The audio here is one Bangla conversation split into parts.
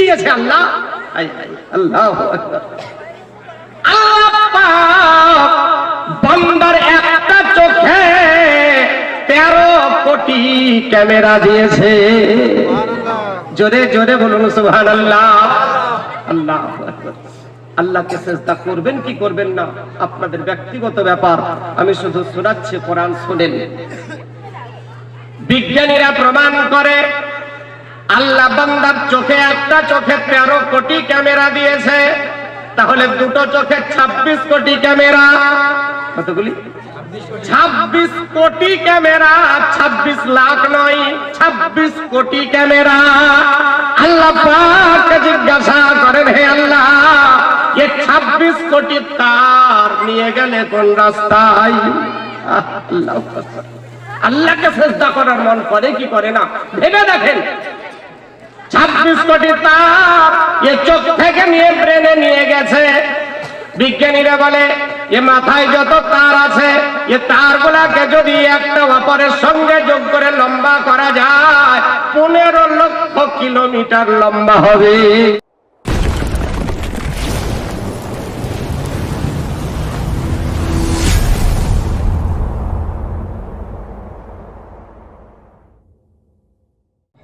দিয়েছে আল্লাহ। আল্লাহু। বান্দার একটা চোখে তেরো কোটি ক্যামেরা দিয়েছে। জোরে জোরে বলুন সুহান আল্লাহ আল্লাহ আল্লাহকে চেষ্টা করবেন কি করবেন না? আপনাদের ব্যক্তিগত ব্যাপার। আমি শুধু শোনাচ্ছি কোরআন শোনেন। বিজ্ঞানীরা প্রমাণ করে আল্লাহ বান্দার চোখে একটা, চোখে তেরো কোটি ক্যামেরা দিয়েছে। তাহলে দুটো চোখে ছাব্বিশ কোটি ক্যামেরা। কতগুলি? ছাব্বিশ কোটি ক্যামেরা, ছাব্বিশ লাখ নয়, ছাব্বিশ কোটি ক্যামেরা। আল্লাহ জিজ্ঞাসা করেন, হে আল্লাহ, এ ছাব্বিশ কোটি তার নিয়ে গেলে কোন রাস্তায়? আল্লাহ আল্লাহকে চেষ্টা করার মন করে কি করে না? ভেবে দেখেন ছাব্বিশ কোটি তাপ এ চোখ থেকে নিয়ে ব্রেনে নিয়ে গেছে। বিজ্ঞানীরা বলে, এ মাথায় যত তার আছে, এ তার গুলাকে যদি একটা অপরের সঙ্গে যোগ করে লম্বা করা যায়, পনেরো লক্ষ কিলোমিটার লম্বা হবে।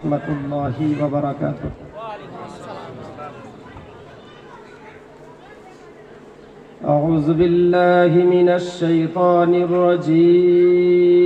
ورحمة الله وبركاته. أعوذ بالله من الشيطان الرجيم.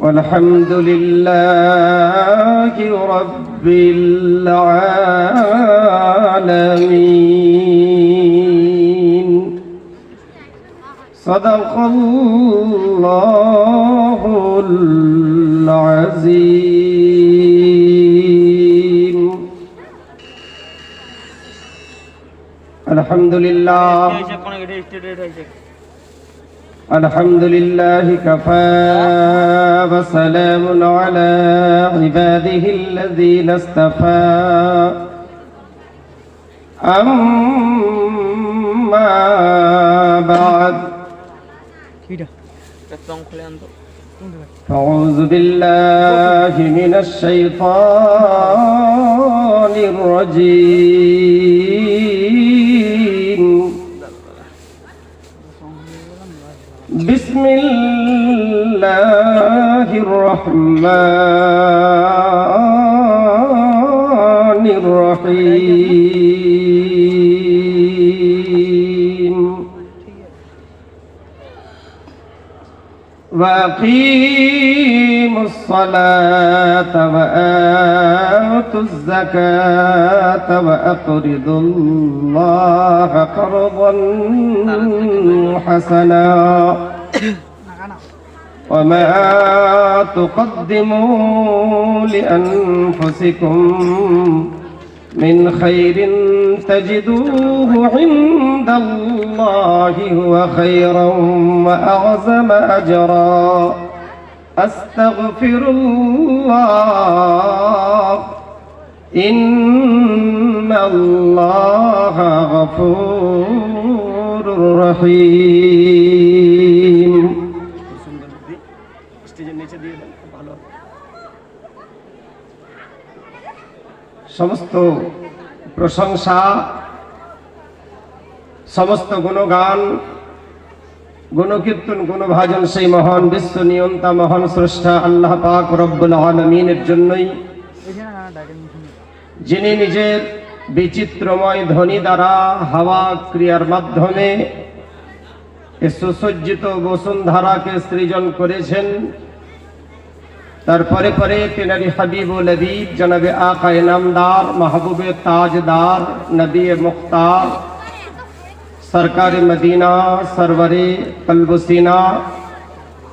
والحمد لله رب العالمين صدق الله العظيم الحمد لله الحمد لله كفى وسلام على عباده الذين اصطفى أما بعد أعوذ بالله من الشيطان الرجيم الرحمن الرحيم. وأقيموا الصلاة وآتوا الزكاة وأقرضوا الله قرضا حسنا. وما تقدموا لأنفسكم من خير تجدوه عند الله هو خيرا وأعظم أجرا. أستغفر الله. إن الله غفور رحيم. সমস্ত প্রশংসা, সমস্ত গুণগান, গুণকীর্তন, গুণভাজন সেই মহান বিশ্ব নিয়ন্তা, মহান স্রষ্টা আল্লাহ পাক রব্বুল আলমিনের জন্যই। যিনি নিজের বিচিত্রময় ধ্বনি দ্বারা হাওয়া ক্রিয়ার মাধ্যমে সুসজ্জিত বসুন্ধরাকে সৃজন করেছেন তারপরে পরে তেনারি হাবিবুল লবিব জনাবে আকায় নামদার, মাহবুবে তাজদার, নবী মুখতার, সরকার মদিনা সরবরে কলবসিনা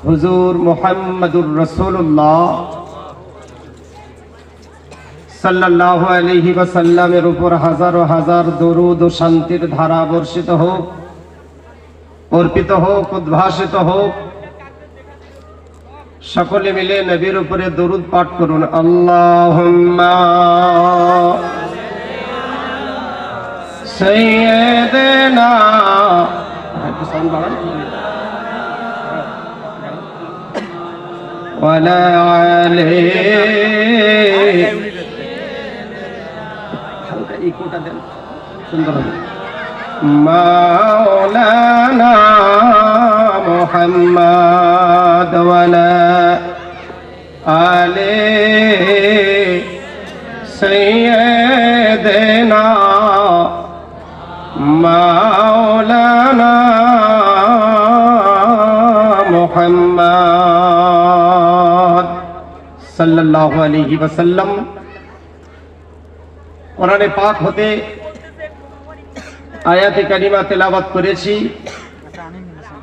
হুজুর মোহাম্মদুর রসুল্লাহ সাল্লাল্লাহু আলাইহি ওয়াসাল্লামের উপর হাজারো হাজার দরুদ ও শান্তির ধারা বর্ষিত হোক, অর্পিত হোক, উদ্ভাসিত হোক। সকলে মিলে নবীর উপরে দরুদ পাঠ করুন আল্লাহুম্মা সাইয়্যিদিনা একটু সাউন্ড বাড়ান ولا عليه হালকা ইকোটা মাওলানা মুহাম্মদ ওয়ালা আলে সাইয়্যিদিনা মাওলানা মুহাম্মদ সাল্লাল্লাহু আলাইহি ওয়াসাল্লাম কোরআনে পাক হতে আয়াতে কারিমা তেলাওয়াত করেছি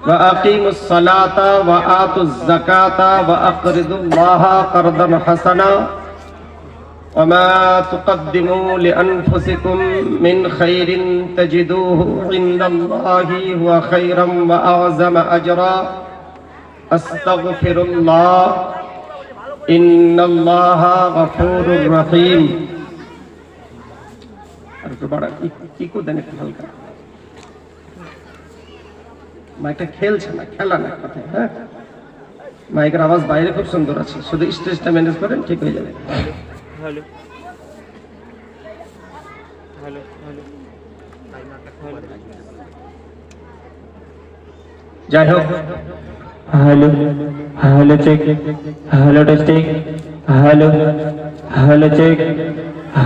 وأقيموا الصلاة وآتوا الزكاة وأقرضوا الله قرضا حسنا وما تقدموا لأنفسكم من خير تجدوه عند الله هو خيرا وأعظم أجرا. أستغفر الله. إن الله غفور رحيم. মাইকটা খেলছে না খেলা না কথা হ্যাঁ? মাইকের আওয়াজ বাইরে খুব সুন্দর আছে শুধু স্টেজটা ম্যানেজ করেন ঠিক হয়ে যাবে। যাই হোক। Hello hello check hello testing hello hello check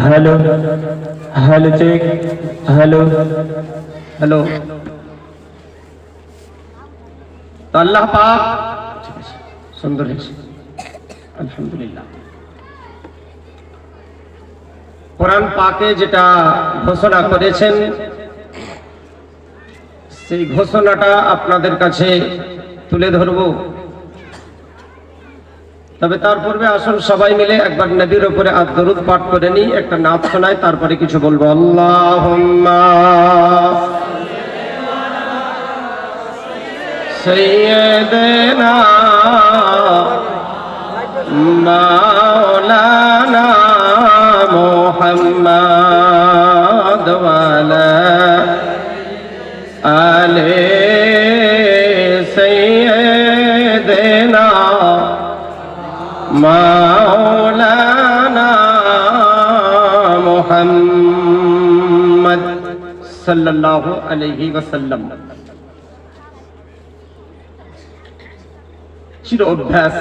hello hello check hello. Hello. Allah পাক সুন্দর হয়েছে। আলহামদুলিল্লাহ। কোরআন পাকে যেটা ঘোষণা করেছেন, সেই ঘোষণাটা আপনাদের কাছে তুলে ধরব। তবে তার পূর্বে আসুন সবাই মিলে একবার নবীর উপরে আর দরুদ পাঠ করে নিই, একটা নাচ শোনায় তারপরে কিছু বলব। আল্লাহ سيدنا مولانا محمد وعلى آل سيدنا مولانا محمد صلى الله عليه وسلم চির অভ্যাস।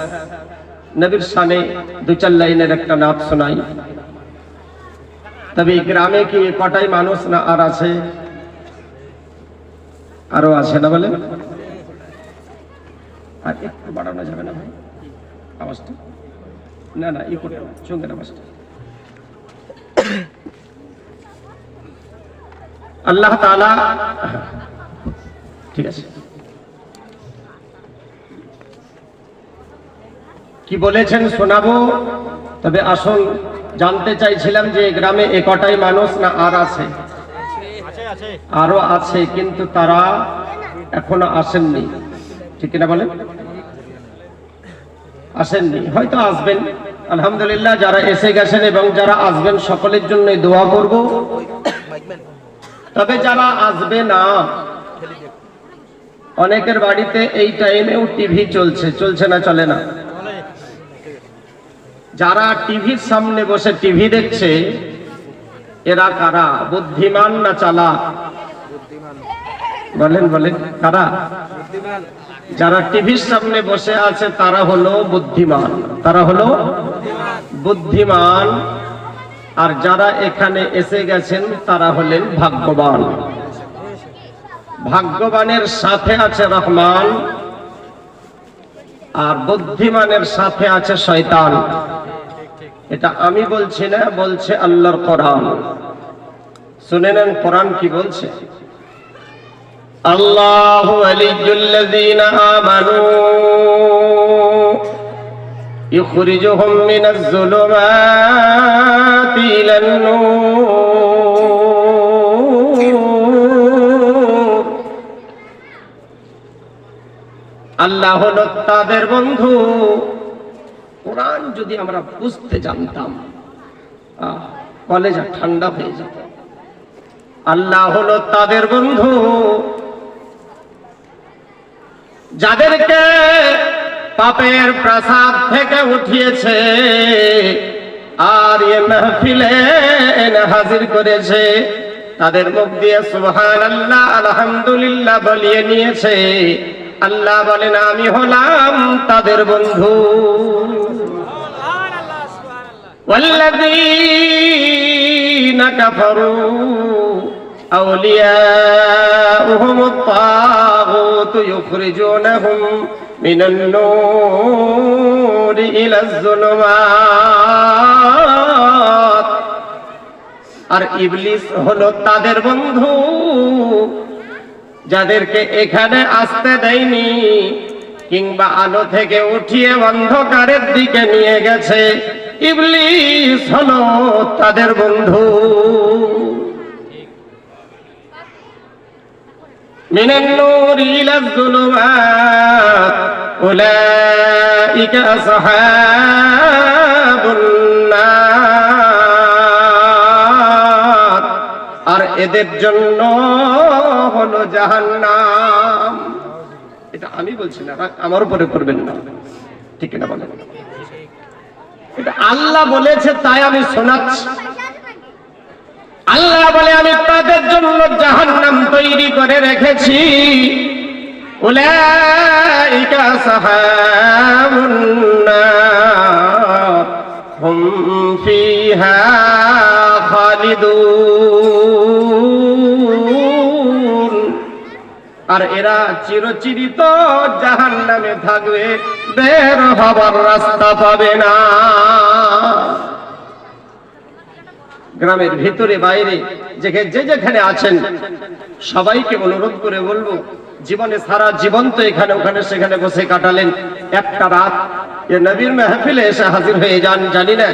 নবীর সানে দু চার লাইনের একটা নাচ শোনাই। তবে গ্রামে কি কটাই মানুষ না আর আছে? আরও আছে না বলে আর একটু বাড়ানো যাবে না ভাই? না না, ই করতে সঙ্গের আওয়াজটা। আল্লাহ তাআলা ঠিক আছে। কি বলেছেন শোনাবো? তবে আসুন জানতে চাইছিলাম যে গ্রামে এ কটাই মানুষ না আর আছে? আরও আছে, কিন্তু তারা এখনও আসেননি। ঠিক না বলেন? আসেননি, হয়তো আসবেন। আলহামদুলিল্লাহ, যারা এসে গেছেন এবং যারা আসবেন, সকলের জন্য দোয়া করব। তবে যারা আসবে না, অনেকের বাড়িতে এই টাইমেও টিভি চলছে চলছে না, চলে না। যারা টিভির সামনে বসে টিভি দেখছে, এরা কারা? বুদ্ধিমান না চালাক? বলেন বলেন, কারা? যারা টিভির সামনে বসে আছে, তারা হলো বুদ্ধিমান। তারা হলো বুদ্ধিমান। আর যারা এখানে এসে গেছেন, তারা হলেন ভাগ্যবান। ভাগ্যবানের সাথে আছে রহমান, আর বুদ্ধিমানের সাথে আছে শয়তান। এটা আমি বলছি না, বলছে আল্লাহর কোরআন। শুনে নেন কোরআন কি বলছে? আল্লাহ আলিজুল্লাযীনা আমানু ইখরিজুহুম মিনাজ যুলুমাতি ইলান আল্লাহ হলো তাদের বন্ধু। কোরআন যদি আমরা বুঝতে জানতাম কলেজা ঠান্ডা হয়ে যেত। আল্লাহ হলো তাদের বন্ধু। যাদেরকে পাপের প্রাসাদ থেকে উঠিয়েছে, আর এ হাজির করেছে, তাদের মুখ দিয়ে সুবহান আল্লাহ আলহামদুলিল্লাহ বলিয়ে নিয়েছে। আল্লাহ বলেন, আমি হলাম তাদের বন্ধু। والذين كفروا أولياؤهم الطاغوت يخرجونهم من النور إلى الظلمات আর ইবলিস হলো তাদের বন্ধু যাদেরকে এখানে আসতে দেয়নি কিংবা আলো থেকে উঠিয়ে অন্ধকারের দিকে নিয়ে গেছে ইবলিস হলো তাদের বন্ধু من النور إلى الظلمات أولئك أصحاب النار আর এদের জন্য হলো জাহান্নাম এটা আমি বলছি না রাগ আমার উপরে করবেন না ঠিক না বলেন আল্লাহ বলেছে, তাই আমি শোনাচ্ছি। আল্লাহ বলে, আমি তাদের জন্য জাহান্নাম তৈরি করে রেখেছি। আর এরা চিরচিরিত জাহান্নামে থাকবে। বের হবার রাস্তা পাবে না। গ্রামের ভিতরে, বাইরে যে যেখানে আছেন, সবাইকে অনুরোধ করে বলব, জীবনে সারা জীবন তো এখানে, ওখানে, সেখানে বসে কাটালেন। একটা রাত এ নবীর মেহফিলে এসে হাজির হয়ে যান, জানি না,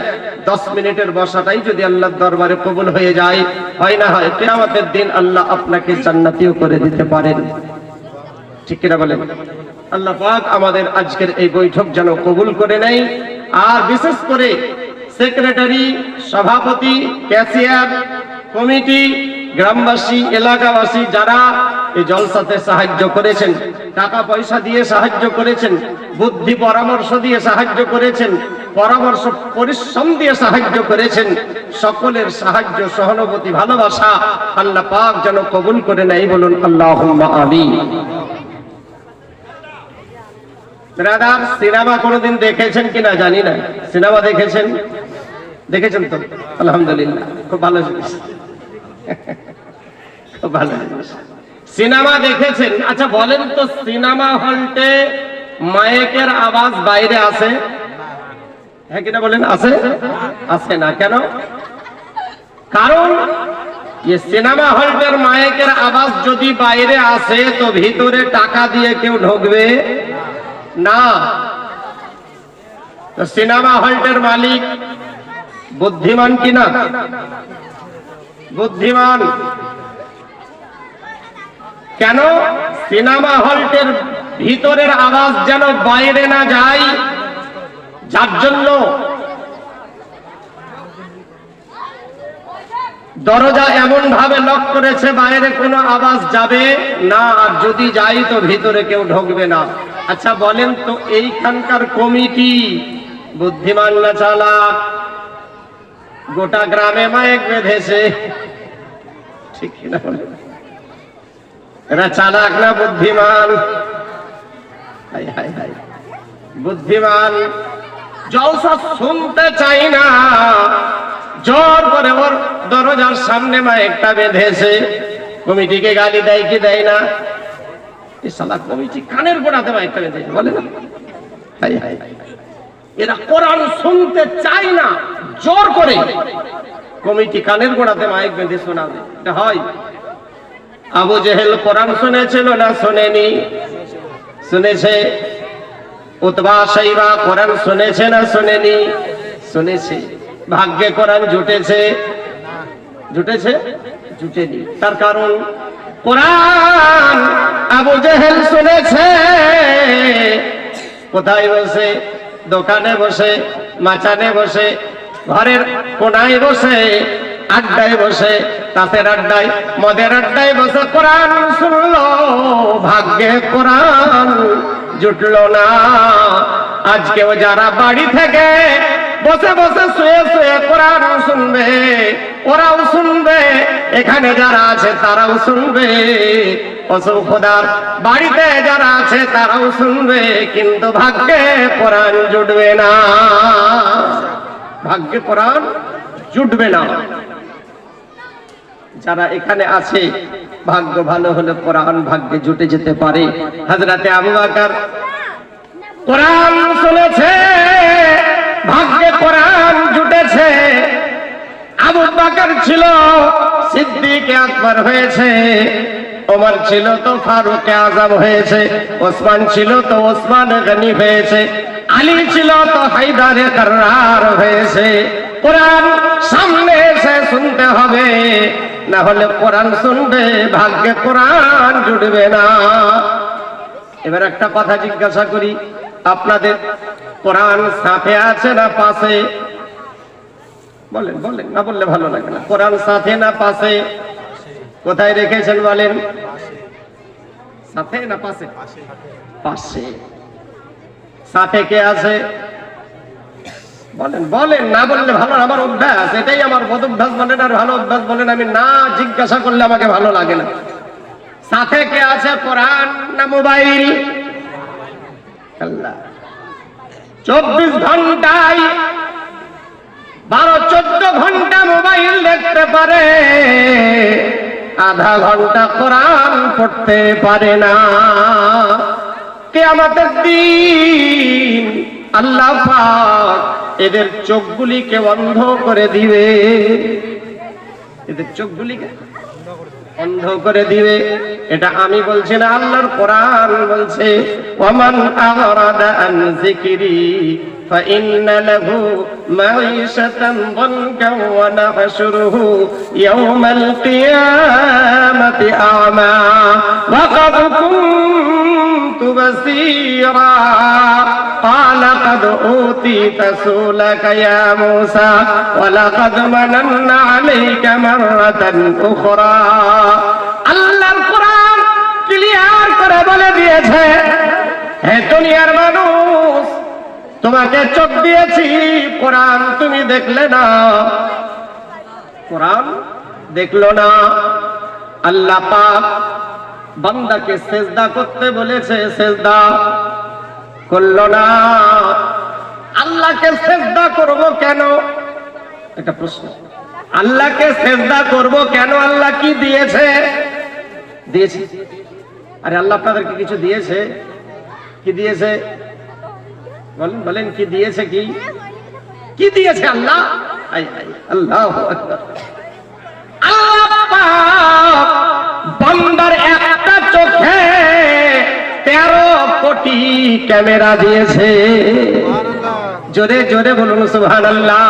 দশ মিনিটের বসাটাই যদি আল্লাহর দরবারে কবুল হয়ে যায়, হয় না হয়, কেয়ামতের দিন আল্লাহ আপনাকে জান্নাতিও করে দিতে পারেন। ঠিক কিনা বলেন? আল্লাহ পাক আমাদের আজকের এই বৈঠক যেন কবুল করে নেয়। আর বিশেষ করে সেক্রেটারি, সভাপতি ক্যাশিয়ার কমিটি, গ্রামবাসী, এলাকাবাসী যারা এই জলসাতে সাহায্য করেছেন, টাকা পয়সা দিয়ে সাহায্য করেছেন, বুদ্ধি পরামর্শ দিয়ে সাহায্য করেছেন, পরামর্শ পরিশ্রম দিয়ে সাহায্য করেছেন, সকলের সাহায্য, সহানুভূতি, ভালোবাসা আল্লাহ পাক যেন কবুল করে নেয় বলুন আল্লাহ আমিন। ব্রাদার, সিনেমা কোনোদিন দেখেছেন কিনা জানি না। সিনেমা দেখেছেন? দেখেছেন তো? আলহামদুলিল্লাহ, খুব ভালো জিনিস। খুব ভালো জিনিস। সিনেমা দেখেছেন? আচ্ছা বলেন তো, সিনেমা হলটে মায়েকের আওয়াজ বাইরে আছে? হ্যাঁ কিনা বলেন, আছে? আছে না কেন? কারণ ये সিনেমা হলটার মায়েকের আওয়াজ যদি বাইরে আসে, তো ভিতরে টাকা দিয়ে কেউ ঢুকবে। না। তো সিনেমা হলটার মালিক বুদ্ধিমান কিনা? বুদ্ধিমান। কেন? সিনেমা হলটের ভিতরের আওয়াজ যেন বাইরে না যায়, যার জন্য দরজা এমন ভাবে লক করেছে, বাইরে কোনো আওয়াজ যাবে না, আর যদি যাই তো ভিতরে কেউ ঢুকবে না। আচ্ছা বলেন তো এইখানকার কমিটি, বুদ্ধিমান না চালাক? গোটা গ্রামে মায়েক বেঁধেছে। ঠিক বলেন? এরা চালাক না বুদ্ধিমান? বুদ্ধিমান, জলসা শুনতে চাই না। জোর করে ওর দরজার সামনে মাইকটা বেঁধেছে। কমিটিকে গালি দেয় কি দেয় না? সালা কমিটি কানের গোড়াতে মাইকটা বেঁধেছে, বলে না? এরা কোরআন শুনতে চায় না, জোর করে। কমিটি কানের গোড়াতে মাইক বেঁধে শোনাবে। এটা হয়। আবু জেহেল কোরআন শুনেছিল না শোনেনি? শুনেছে। উতবা সাইবা কোরআন শুনেছে না শুনেনি? শুনেছে। ভাগ্যে কোরআন জুটেছে। জুটেছে? জুটেনি। তার কারণ, কোরআন আবু জেহেল শুনেছে। কোথায় বসে? দোকানে বসে, মাচানে বসে, ঘরের কোনায় বসে, আড্ডায় বসে তাসের আড্ডায়, মদের আড্ডায় বসে কোরআন শুনলো। ভাগ্যে কোরআন জুটলো না। আজকেও যারা বাড়ি থেকে বসে বসে শুয়ে শুয়ে কোরআন শুনবে, ওরাও শুনবে, এখানে যারা আছে তারাও শুনবে। বাড়িতে যারা আছে তারাও শুনবে, কিন্তু ভাগ্যে কোরআন জুটবে না। ভাগ্যে কোরআন জুটবে না। যারা এখানে আছে, ভাগ্য ভালো হলে কোরআন ভাগ্যে জুটে যেতে পারে। হাজরাতে আবু বকর কোরআন শুনেছে। ভাগ্যে কোরআন জুটেছে। আবু বকর ছিল সিদ্দিক আকবর হয়েছে। ওমর ছিল তো ফারুক আজম হয়েছে। ওসমান ছিল তো ওসমান গনি হয়েছে। আলী ছিল তো হায়দারে কর্রার হয়েছে। কোরআন সামনে এসে শুনতে হবে। না হলে কোরআন শুনবে, ভাগ্যে কোরআন জুড়বে না। এবার একটা কথা জিজ্ঞাসা করি, আপনাদের কোরআন সাথে আছে না পাশে? বলেন বলেন, না বললে ভালো লাগে না। কোরআন সাথে না পাশে? কোথায় রেখেছেন বলেন? সাথে না পাশে? পাশে। সাথে কে আছে? বলেন বলেন, না বললে ভালো আমার অভ্যাস, এটাই আমার বদ অভ্যাস বলেন, আর ভালো অভ্যাস বলেন, আমি না জিজ্ঞাসা করলে আমাকে ভালো লাগে না। সাথে কে আছে? কোরআন না মোবাইল? আল্লাহ। চব্বিশ ঘন্টায় বারো চোদ্দ ঘণ্টা মোবাইল দেখতে পারে। আধা ঘণ্টা কোরআন পড়তে পারে না। কে আমাদের দিন আল্লাহ এদের চোখগুলিকে বন্ধ করে দিবে। এদের চোখগুলিকে বন্ধ করে দিবে এটা আমি বলছি না আল্লাহর কোরআন বলছে ওমান আরাদা আন যিকরি فإن له معيشة ضنكا ونحشره يوم القيامة أعمى وقد كنت بصيرا قال قد أوتيت سؤلك يا موسى ولقد مننا عليك مرة أخرى আল্লাহর কোরআন ক্লিয়ার করে বলে দিয়েছে হে দুনিয়ার মানুষ তোমাকে চোখ দিয়েছি কোরআন তুমি দেখলে না কোরআন দেখলো না আল্লাহ পাক বান্দাকে সেজদা করতে বলেছে, সেজদা করল না। আল্লাহকে সেজদা করব কেন? একটা প্রশ্ন। আল্লাহকে সেজদা করব কেন? আল্লাহ কি দিয়েছে? দিয়েছে। আরে আল্লাহ আপনাদেরকে কিছু দিয়েছে? কি দিয়েছে? বলেন বলেন, কি দিয়েছে কি? কি দিয়েছে আল্লাহ? আল্লাহ। আল্লাহ বান্দার কোটি ক্যামেরা দিয়েছে। জোরে জোরে বলুন সুহান আল্লাহ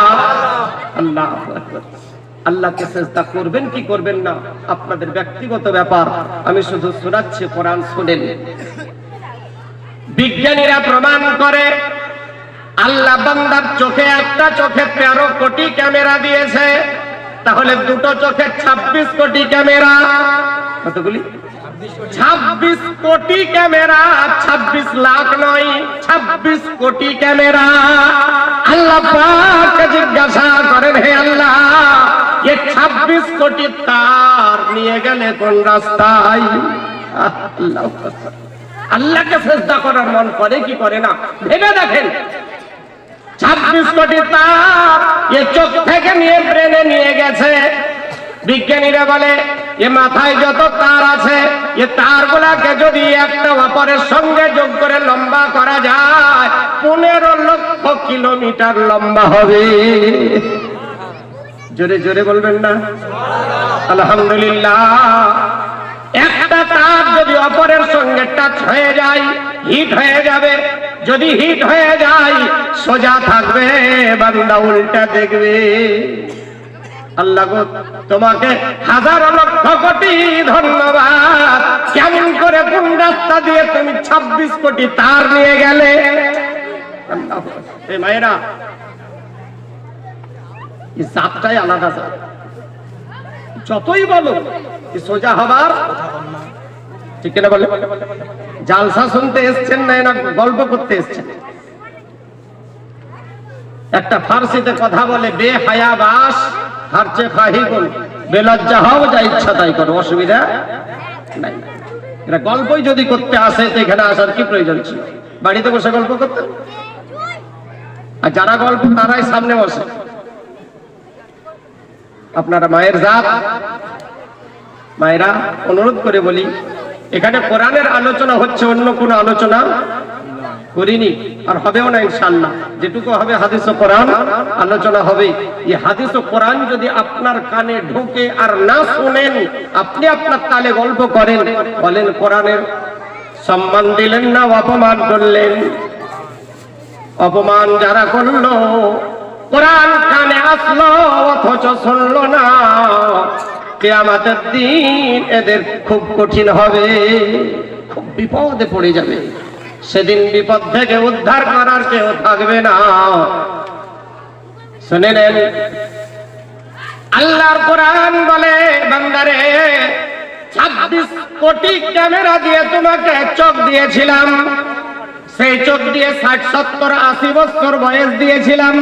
আল্লাহ আল্লাহকে চেষ্টা করবেন, কি করবেন না? আপনাদের ব্যক্তিগত ব্যাপার। আমি শুধু শোনাচ্ছি, কোরআন শোনেন। বিজ্ঞানীরা প্রমাণ করে, আল্লাহ বান্দার চোখে একটা চোখে তেরো কোটি ক্যামেরা দিয়েছে, তাহলে দুটো চোখে ২৬ কোটি ক্যামেরা। কতগুলি? ছাব্বিশ কোটি ক্যামেরা, ছাব্বিশ লাখ নয়, ছাব্বিশ কোটি ক্যামেরা। আল্লাহ জিজ্ঞাসা করেন, হে আল্লাহ, এ ছাব্বিশ কোটি তার নিয়ে গেলে কোন রাস্তায়? আল্লাহকে চেষ্টা করার মন করে কি করে না? ভেবে দেখেন। ছাব্বিশ কোটি তাপ এ চোখ থেকে নিয়ে, ব্রেনে নিয়ে গেছে। বিজ্ঞানীরা বলে, এ মাথায় যত তার আছে, এ তার গুলাকে যদি একটা অপরের সঙ্গে যোগ করে লম্বা করা যায়, পনেরো লক্ষ কিলোমিটার লম্বা হবে। জোরে জোরে বলবেন না? আলহামদুলিল্লাহ। একটা তার যদি অপরের সঙ্গে টাচ হয়ে যায় হিট হয়ে যাবে। যদি হিট হয়ে যায়, সোজা থাকবে, বান্দা উল্টা দেখবে। আল্লাহ তোমাকে হাজার লক্ষ কোটি ধন্যবাদ। কেমন করে কোন রাস্তা দিয়ে তুমি ছাব্বিশ কোটি তার নিয়ে গেলে? মায়েরা, এই আলাদা জাত। যতই বলো সোজা হবার ঠিক কিনা বলে? জালসা শুনতে এসছেন না এরা গল্প করতে এসছেন? একটা ফার্সিতে কথা বলে, বে হায়া হারচে ফাহি গুণ বেলজ্জা হও, যা ইচ্ছা তাই করো, অসুবিধা এটা গল্পই যদি করতে আসে, তো এখানে আসার কি প্রয়োজন ছিল? বাড়িতে বসে গল্প করতে? আর যারা গল্প, তারাই সামনে বসে। আপনারা মায়ের জাত। মায়েরা অনুরোধ করে বলি, এখানে কোরআনের আলোচনা হচ্ছে অন্য কোনো আলোচনা করিনি, আর হবেও না ইনশাল্লাহ যেটুকু হবে হাদিস ও কোরআন, আলোচনা হবে। এই হাদিস ও কোরআন যদি আপনার কানে ঢোকে আর না শুনেন, আপনি আপনার তালে গল্প করেন, বলেন কোরআনের সম্মান দিলেন না, অপমান করলেন? অপমান যারা করল, কোরআন কানে আসলো, অথচ শুনলো না। কেয়ামাতের দিন এদের খুব কঠিন হবে, খুব বিপদে পড়ে যাবে। সেদিন বিপদ থেকে উদ্ধার করার কেউ থাকবে না। শুনে নেন। আল্লাহর কোরআন বলে, বান্দারে, ছাব্বিশ কোটি ক্যামেরা দিয়ে তোমাকে চোখ দিয়েছিলাম। সেই চোখ দিয়ে ষাট, সত্তর, আশি বছর বয়স দিয়েছিলাম।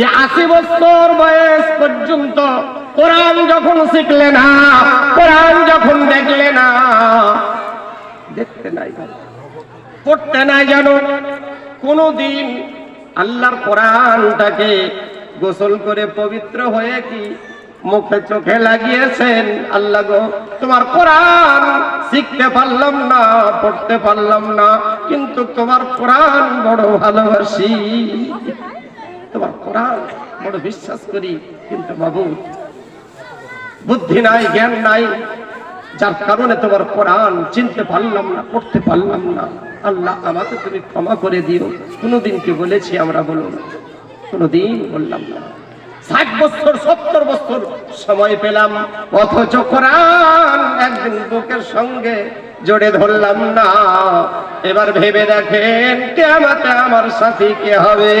এই আশি বছর বয়স পর্যন্ত কোরআন যখন শিখলে না, কোরআন যখন দেখলে না, দেখতে নাই। পড়তে নাই জানো, কোনদিন আল্লাহর কোরআনটাকে গোসল করে পবিত্র হয়ে কি মুখে চোখে লাগিয়েছেন? আল্লাহ গো, তোমার কোরআন শিখতে পারলাম না, পড়তে পারলাম না, কিন্তু তোমার কোরআন বড় ভালোবাসি। তোমার কোরআন বড় বিশ্বাস করি, কিন্তু বাবু, বুদ্ধি নাই, জ্ঞান নাই যার কারণে তোমার কোরআন চিনতে পারলাম না, পড়তে পারলাম না। আল্লাহ আমাকে তুমি ক্ষমা করে দিও। কোনোদিন কি বলেছি আমরা বলো কোনোদিন বললাম না। ষাট বছর, সত্তর বছর সময় পেলাম, অথচ কোরআন একদিন বুকের সঙ্গে জোড়ে ধরলাম না। এবার ভেবে দেখেন কেমতে আমার সাথী কে হবে?